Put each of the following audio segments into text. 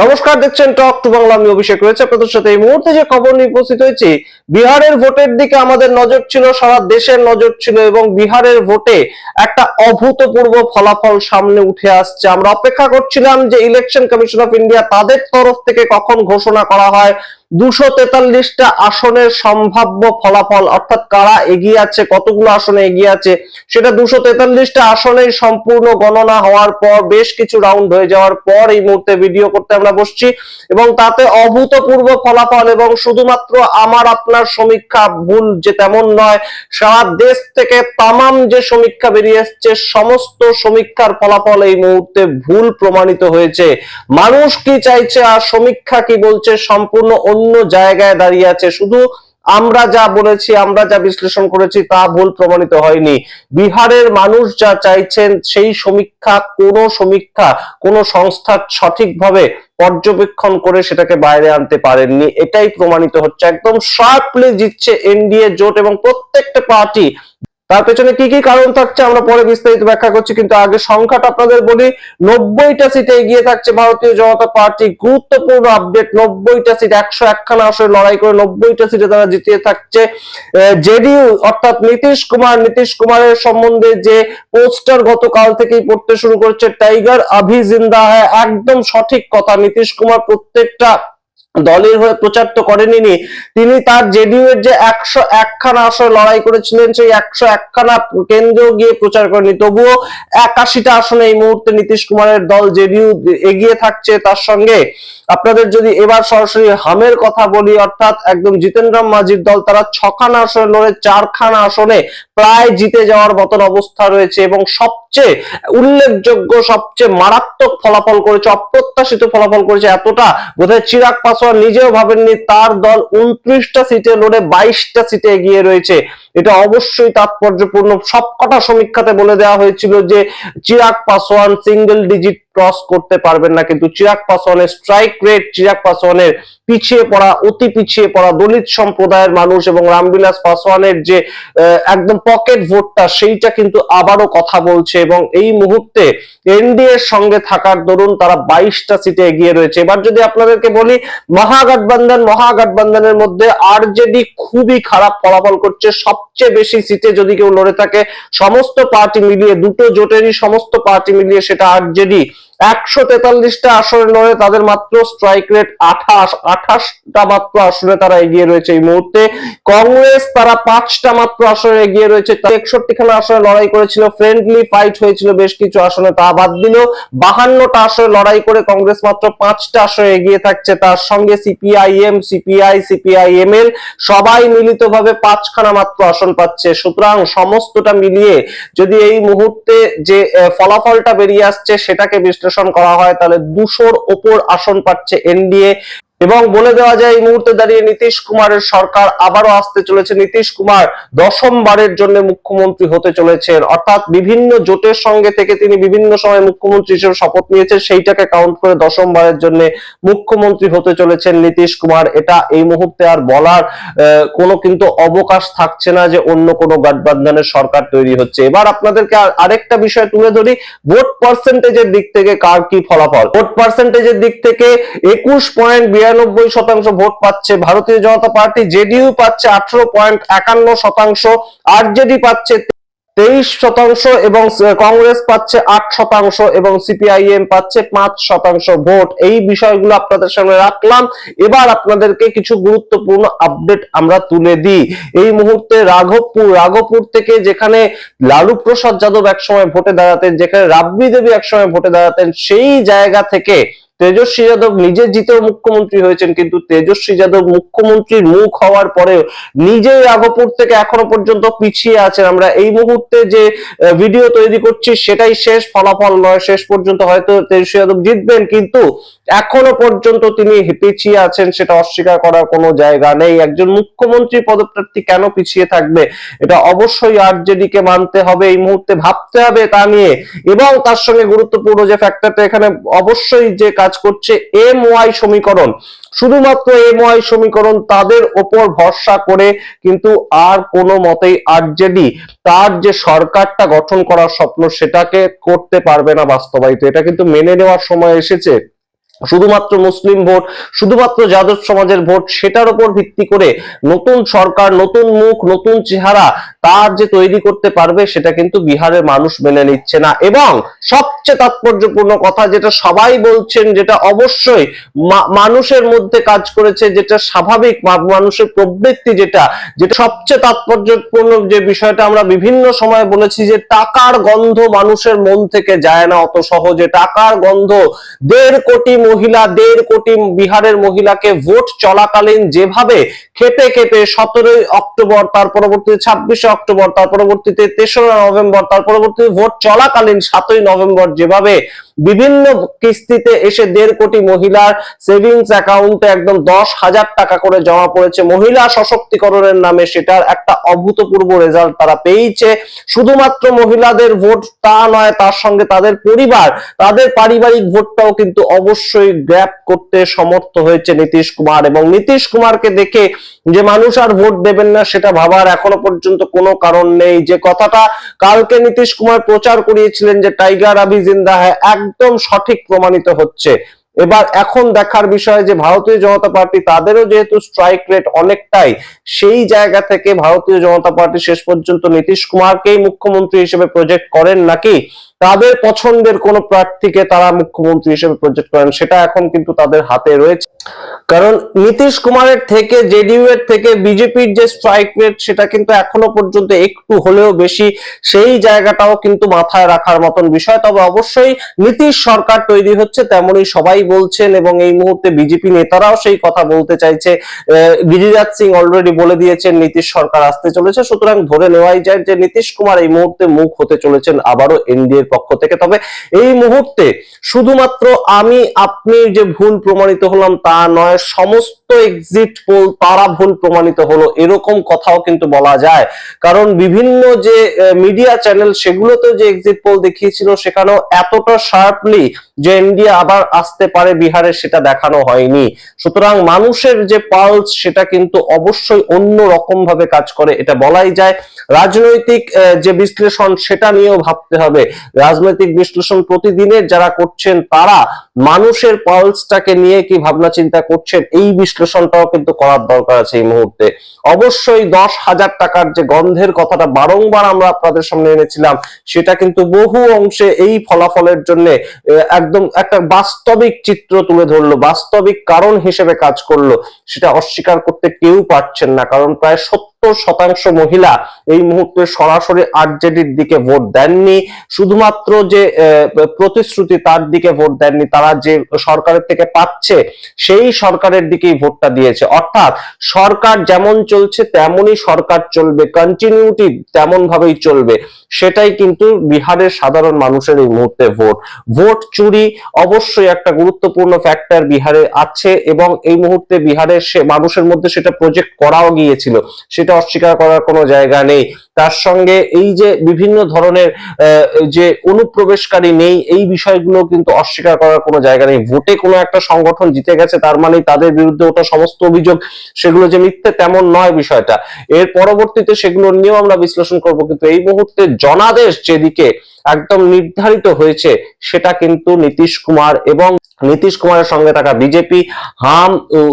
নমস্কার, দেখছেন টক টু বাংলা আমি অভিষেক রয়েছে। আপনাদের সাথে এই মুহূর্তে যে খবর নিয়ে উপস্থিত হয়েছি, বিহারের ভোটের দিকে আমাদের নজর ছিল, সারা দেশের নজর ছিল এবং বিহারের ভোটে একটা অভূতপূর্ব ফলাফল সামনে উঠে আসছে। আমরা অপেক্ষা করছিলাম যে ইলেকশন কমিশন অফ ইন্ডিয়া তাদের তরফ থেকে কখন ঘোষণা করা হয়, দুশো তেতাল্লিশটা আসনের সম্ভাব্য ফলাফল, অর্থাৎ কারা এগিয়ে আছে, কতগুলো আসনে এগিয়ে আছে, সেটা দুশো তেতাল্লিশটা আসনেই সম্পূর্ণ গণনা হওয়ার পর, বেশ কিছু রাউন্ড হয়ে যাওয়ার পর এই মুহূর্তে ভিডিও করতে আমরা বসছি এবং তাতে অভূতপূর্ব ফলাফল এবং শুধুমাত্র আমার আপনার সমীক্ষা ভুল যে তেমন নয়, সারা দেশ থেকে তামাম যে সমীক্ষা বেরিয়ে এসছে সমস্ত সমীক্ষার ফলাফল এই মুহূর্তে ভুল প্রমাণিত হয়েছে। মানুষ কি চাইছে আর সমীক্ষা কি বলছে, সম্পূর্ণ অন্য জায়গায় দাঁড়িয়ে আছে। শুধু আমরা যা বলেছি, আমরা যা বিশ্লেষণ করেছি, তা ভুল প্রমাণিত হয়নি। বিহারের মানুষ যা চাইছেন, সেই সমীক্ষা, কোন সমীক্ষা, কোন সংস্থা সঠিকভাবে পর্যবেক্ষণ করে সেটাকে বাইরে আনতে পারেননি। এটাই প্রমাণিত হচ্ছে। একদম শার্পলি জিতছে এনডিএ জোট এবং প্রত্যেকটা পার্টি তার পেছনে কি কি কারণ থাকছে আমরা পরে বিস্তারিত ব্যাখ্যা করছি, কিন্তু আগে সংখ্যাটা আপনাদের বলি, নব্বইটা সিটে এগিয়ে থাকছে ভারতীয় জনতা পার্টি। গুরুত্বপূর্ণ আপডেট নব্বইটা সিট একশো একখানা আসরে লড়াই করে নব্বইটা সিটে তারা জিতিয়ে থাকছে। জেডিইউ, অর্থাৎ নীতিশ কুমার, নীতিশ কুমারের সম্বন্ধে যে পোস্টার গতকাল থেকেই পড়তে শুরু করছে টাইগার আভি জিন্দা হ্যায় একদম সঠিক কথা, নীতিশ কুমার প্রত্যেকটা দলের হয়ে প্রচার তো করেনি তিনি তার জেডিউ এর যে একশো একখানা আসন লড়াই করেছিলেন, সেই একশো একখানা কেন্দ্র গিয়ে প্রচার করেনি। তবুও একাশিটা আসনে এই মুহূর্তে নীতিশ কুমারের দল জেডিউ এগিয়ে থাকছে তার সঙ্গে। আপনাদের যদি এবার সরাসরি হামের কথা বলি, অর্থাৎ একদম জিতেন্দ্র মাঝির দল, তারা ছখানা আসনে লড়ে, চারখানা আসনে প্রায় জিতে যাওয়ার মতন অবস্থা রয়েছে এবং সবচেয়ে উল্লেখযোগ্য, সবচেয়ে মারাত্মক ফলাফল করেছে, অপ্রত্যাশিত ফলাফল করেছে এতটা, বোধহয় চিরাগ পাসওয়ান নিজেও ভাবেননি, তার দল উনত্রিশটা সিটে লড়ে বাইশটা সিটে এগিয়ে রয়েছে। এটা অবশ্যই তাৎপর্যপূর্ণ। সবকটা সমীক্ষাতে বলে দেওয়া হয়েছিল যে Chirag Paswan single digit cross করতে পারবেন না, কিন্তু চিরাগ পাসওয়ানের স্ট্রাইক রেট চিরাগ পাসওয়ানের পিছিয়ে পড়া, অতি পিছিয়ে পড়া দলিত সম্প্রদায়ের মানুষ এবং রামবিলাস পাসওয়ানের যে একদম পকেট ভোটটা সেইটা কিন্তু আবারও কথা বলছে এবং এই মুহূর্তে এনডিএ এর সঙ্গে থাকার দরুন তারা বাইশটা সিটে এগিয়ে রয়েছে। এবার যদি আপনাদেরকে বলি, মহাগঠবন্ধন, মহাগঠবন্ধনের মধ্যে আরজেডি খুবই খারাপ ফলাফল করছে সবচেয়ে বেশি সিটে যদি কেউ লড়ে থাকে, সমস্ত পার্টি মিলিয়ে, দুটো জোটেরই সমস্ত পার্টি মিলিয়ে সেটা আরজেডি একশো তেতাল্লিশটা আসনে লড়ে তাদের মাত্র স্ট্রাইক রেট আঠাশ, আঠাশটা মাত্র আসনে তারা এগিয়ে রয়েছে এই মুহূর্তে। কংগ্রেস তারা পাঁচটা মাত্র আসনে এগিয়ে রয়েছে। একষট্টি খানা আসনে লড়াই করেছিল ফ্রেন্ডলি ফাইট হয়েছিল বেশ কিছু আসনে তা বাদ দিল বাহান্নটা আসনে লড়াই করে কংগ্রেস মাত্র পাঁচটা আসনে এগিয়ে থাকছে। তার সঙ্গে সিপিআইএম সিপিআই সিপিআইএম এল সবাই মিলিতভাবে পাঁচখানা মাত্র আসন পাচ্ছে। সুতরাং সমস্তটা মিলিয়ে যদি এই মুহূর্তে যে ফলাফলটা বেরিয়ে আসছে, সেটাকে বিশ্লেষণ বিশ্লেষণ করা হয় তাহলে দুশোর ওপর আসন পাচ্ছে এনডিএ। এবং বলে দেওয়া যায়, এই মুহূর্তে দাঁড়িয়ে নীতিশ কুমারের সরকার আবারও আসতে চলেছে। নীতিশ কুমার দশমবারের জন্য মুখ্যমন্ত্রী হতে চলেছেন। অর্থাৎ বিভিন্ন জোটের সঙ্গে থেকে তিনি বিভিন্ন সময় মুখ্যমন্ত্রী হিসেবে শপথ নিয়েছেন। সেইটাকে কাউন্ট করে দশম বারের জন্য মুখ্যমন্ত্রী হতে চলেছেন নীতিশ কুমার। এটা এই মুহূর্তে আর বলার কোনো কিন্তু অবকাশ থাকছে না যে অন্য কোনো গঠবন্ধনের সরকার তৈরি হচ্ছে। এবার আপনাদেরকে আরেকটা বিষয় তুলে ধরি। ভোট পার্সেন্টেজের দিক থেকে কার কি ফলাফল? ভোট পার্সেন্টেজের দিক থেকে একুশ পয়েন্ট বিরানব্বই শতাংশ ভোট পাচ্ছে। ভারতীয় জনতা পার্টি জেডিইউ পাচ্ছে আঠারো পয়েন্ট একান্ন শতাংশ, আরজেডি পাচ্ছে তেইশ শতাংশ এবং কংগ্রেস পাচ্ছে আট শতাংশ এবং সিপিআইএম পাচ্ছে পাঁচ শতাংশ ভোট। এই বিষয়গুলো আপনাদের সামনে রাখলাম। এবার আপনাদেরকে কিছু গুরুত্বপূর্ণ আপডেট আমরা তুলে দিই। এই মুহূর্তে রাঘবপুর রাঘবপুর থেকে যেখানে লালু প্রসাদ যাদব একসময় ভোটে দাঁড়াতেন, যেখানে রাব্বি দেবী একসময় ভোটে দাঁড়াতেন, সেই জায়গা থেকে তেজস্বী যাদব নিজে জিতেও মুখ্যমন্ত্রী হয়েছেন, কিন্তু তেজস্বী যাদব মুখ্যমন্ত্রীর মুখ হওয়ার পরেও নিজেই রাঘপুর থেকে এখনও পর্যন্ত পিছিয়ে আছেন। আমরা এই মুহূর্তে যে ভিডিও তৈরি করছি সেটাই শেষ, ফলাফল নয়, শেষ পর্যন্ত হয়তো তেজস্বী যাদব জিতবেন, কিন্তু এখনও পর্যন্ত তিনি পিছিয়ে আছেন সেটা অস্বীকার করার কোনো জায়গা নেই। একজন মুখ্যমন্ত্রী পদপ্রার্থী কেন পিছিয়ে থাকবে? এটা অবশ্যই আরজেডি কে মানতে হবে, এই মুহূর্তে ভাবতে হবে তা নিয়ে। এবং তার সঙ্গে গুরুত্বপূর্ণ যে ফ্যাক্টরটা এখানে অবশ্যই যে কাজ করছে এম ওয়াই সমীকরণ। শুধুমাত্র এম ওয়াই সমীকরণ তাদের ওপর ভরসা করে কিন্তু আর কোনো মতেই আরজেডি তার যে সরকারটা গঠন করার স্বপ্ন সেটাকে করতে পারবে না বাস্তবায়িত। এটা কিন্তু মেনে নেওয়ার সময় এসেছে। শুধুমাত্র মুসলিম ভোট, শুধুমাত্র যাদব সমাজের ভোট, সেটার উপর ভিত্তি করে নতুন সরকার, নতুন মুখ, নতুন চেহারা তার যে তৈরি করতে পারবে, সেটা কিন্তু বিহারের মানুষ মেনে নিচ্ছে না। এবং সবচেয়ে তাৎপর্যপূর্ণ কথা যেটা সবাই বলছেন, যেটা অবশ্যই মানুষের মধ্যে কাজ করেছে, যেটা স্বাভাবিক মানুষের প্রবৃত্তি যেটা যেটা সবচেয়ে তাৎপর্যপূর্ণ যে বিষয়টা আমরা বিভিন্ন সময় বলেছি যে টাকার গন্ধ মানুষের মন থেকে যায় না অত সহজে। টাকার গন্ধ দেড় কোটি মহিলা দেড় কোটি বিহারের মহিলাকে ভোট চলাকালীন যেভাবে খেপে খেপে সতেরোই অক্টোবর, তার পরবর্তীতে ছাব্বিশে অক্টোবর, তার পরবর্তীতে তেসরা নভেম্বর, তার পরবর্তীতে ভোট চলাকালীন সাতই নভেম্বর যেভাবে বিভিন্ন কিস্তিতে এসে দেড় কোটি মহিলার সেভিংস অ্যাকাউন্টে একদম দশ হাজার টাকা করে জমা পড়েছে। মহিলা সশক্তিকরণের নামে সেটার একটা অভূতপূর্ব রেজাল্ট তারা পেয়েছে। শুধুমাত্র মহিলাদের ভোট তা নয়, তার সঙ্গে তাদের পরিবার, তাদের পারিবারিক ভোটটাও কিন্তু অবশ্যই গ্র্যাপ করতে সমর্থ হয়েছে নীতিশ কুমার। এবং নীতিশ কুমারকে দেখে যে মানুষ আর ভোট দেবেন না, সেটা ভাবার এখনও পর্যন্ত কোনো কারণ নেই। যে কথাটা কালকে নীতিশ কুমার প্রচার করিয়েছিলেন যে টাইগার আবি জিন্দা হ্যায় একদম সঠিক প্রমাণিত হচ্ছে। এবার এখন দেখার বিষয় যে ভারতীয় জনতা পার্টি, তাদেরও যেহেতু স্ট্রাইক রেট অনেকটাই, সেই জায়গা থেকে ভারতীয় জনতা পার্টি শেষ পর্যন্ত নীতিশ কুমারকেই মুখ্যমন্ত্রী হিসেবে প্রজেক্ট করেন নাকি? তাদের পছন্দের কোন প্রার্থীকে তারা মুখ্যমন্ত্রী হিসেবে প্রজেক্ট করেন, সেটা এখন কিন্তু তাদের হাতে রয়েছে। কারণ নীতিশ কুমারের থেকে, জেডিইউ এর থেকে, বিজেপির যে স্ট্রাইক রেট সেটা কিন্তু এখনও পর্যন্ত একটু হলেও বেশি। সেই জায়গাটাও কিন্তু মাথায় রাখার মতন বিষয়। তবে অবশ্যই নীতিশ সরকার তৈরি হচ্ছে, তেমনই সবাই বলছেন এবং এই মুহূর্তে বিজেপি নেতারাও সেই কথা বলতে চাইছে। গিরিরাজ সিং অলরেডি বলে দিয়েছেন, নীতিশ সরকার আসতে চলেছে। সুতরাং ধরে নেওয়াই যায় যে নীতিশ কুমার এই মুহূর্তে মুখ হতে চলেছেন আবারও এনডিএর পক্ষ থেকে। তবে এই মুহূর্তে শুধুমাত্র আমি, আপনি যে ভুল প্রমাণিত হলাম তা নয়, সমস্ত এক্সিট পোল তারা ভুল প্রমাণিত হলো, এরকম কথাও কিন্তু বলা যায়। কারণ বিভিন্ন যে মিডিয়া চ্যানেল সেগুলোতে যে এক্সিট পোল দেখিয়েছিল, সেখানেও এতটা শার্পলি যে ইন্ডিয়া আবার আসতে পারে বিহারে, সেটা দেখানো হয়নি। সুতরাং মানুষের যে পালস সেটা কিন্তু অবশ্যই অন্য রকম ভাবে কাজ করে, এটা বলাই যায়। রাজনৈতিক যে বিশ্লেষণ, সেটা নিয়েও ভাবতে হবে। রাজনৈতিক বিশ্লেষণ প্রতিদিনের যারা করছেন তারা মানুষের পালসটাকে নিয়ে কি ভাবনা চিন্তা করছেন? এই বিশ্লেষণটাও কিন্তু করার দরকার আছে এই মুহূর্তে। অবশ্যই দশ হাজার টাকার যে গন্ধের কথাটা বারংবার আমরা আপনাদের সামনে এনেছিলাম, সেটা কিন্তু বহু অংশে এই ফলাফলের জন্য একদম একটা বাস্তবিক চিত্র তুলে ধরলো, বাস্তবিক কারণ হিসেবে কাজ করল। সেটা অস্বীকার করতে কেউ পারছেন না, কারণ প্রায় সত্তর শতাংশ মহিলা এই মুহূর্তে সরাসরি আরজেডির দিকে ভোট দেননি। শুধুমাত্র যে প্রতিশ্রুতি তার দিকে ভোট দেননি, তারা যে সরকারের থেকে পাচ্ছে, সেই সরকারের দিকেই ভোটটা দিয়েছে। অর্থাৎ সরকার যেমন চলছে, তেমনই সরকার চলবে কন্টিনিউটি তেমন ভাবেই চলবে। সেটাই কিন্তু বিহারের সাধারণ মানুষের এই মুহূর্তে ভোট। ভোট চুরি অবশ্যই একটা গুরুত্বপূর্ণ ফ্যাক্টর বিহারে আছে এবং এই মুহূর্তে বিহারের সে, মানুষের মধ্যে সেটা প্রজেক্ট করাও গিয়েছিল। সেটা অস্বীকার করার কোনো জায়গা নেই। তার সঙ্গে এই যে বিভিন্ন ধরনের যে অনুপ্রবেশকারী নেই, এই বিষয়গুলো কিন্তু অস্বীকার করার কোনো জায়গা নেই। ভোটে কোনো একটা সংগঠন জিতে গেছে, তার মানে তাদের বিরুদ্ধে ওটা সমস্ত অভিযোগ, সেগুলো যে মিথ্যে তেমন নয় বিষয়টা। এর পরবর্তীতে সেগুলো নিয়েও আমরা বিশ্লেষণ করব, কিন্তু এই মুহূর্তে জনাদেশ যেদিকে একদম নির্ধারিত হয়েছে, সেটা কিন্তু নীতিশ কুমার এবং নীতিশ কুমারের সঙ্গে থাকা বিজেপি হাম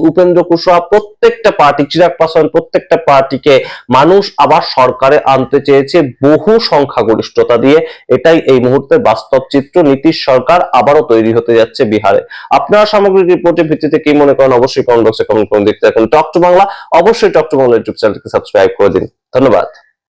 উপেন্দ্র কুশওয়াহা প্রত্যেকটা পার্টি চিরাগ পাসওয়ান প্রত্যেকটা পার্টিকে মানুষ আবার সরকারে আনতে চেয়েছে বহু সংখ্যাগরিষ্ঠতা দিয়ে। এটাই এই মুহূর্তে বাস্তব চিত্র। নীতিশ সরকার আবারও তৈরি হতে যাচ্ছে বিহারে। আপনারা সামগ্রিক রিপোর্টের ভিত্তিতে কি মনে করেন? অবশ্যই কমেন্ট বক্সে কমেন্ট করুন। দেখতে থাকুন টক টু বাংলা। অবশ্যই টক টু বাংলা ইউটিউব চ্যানেলকে সাবস্ক্রাইব করে দিন। ধন্যবাদ।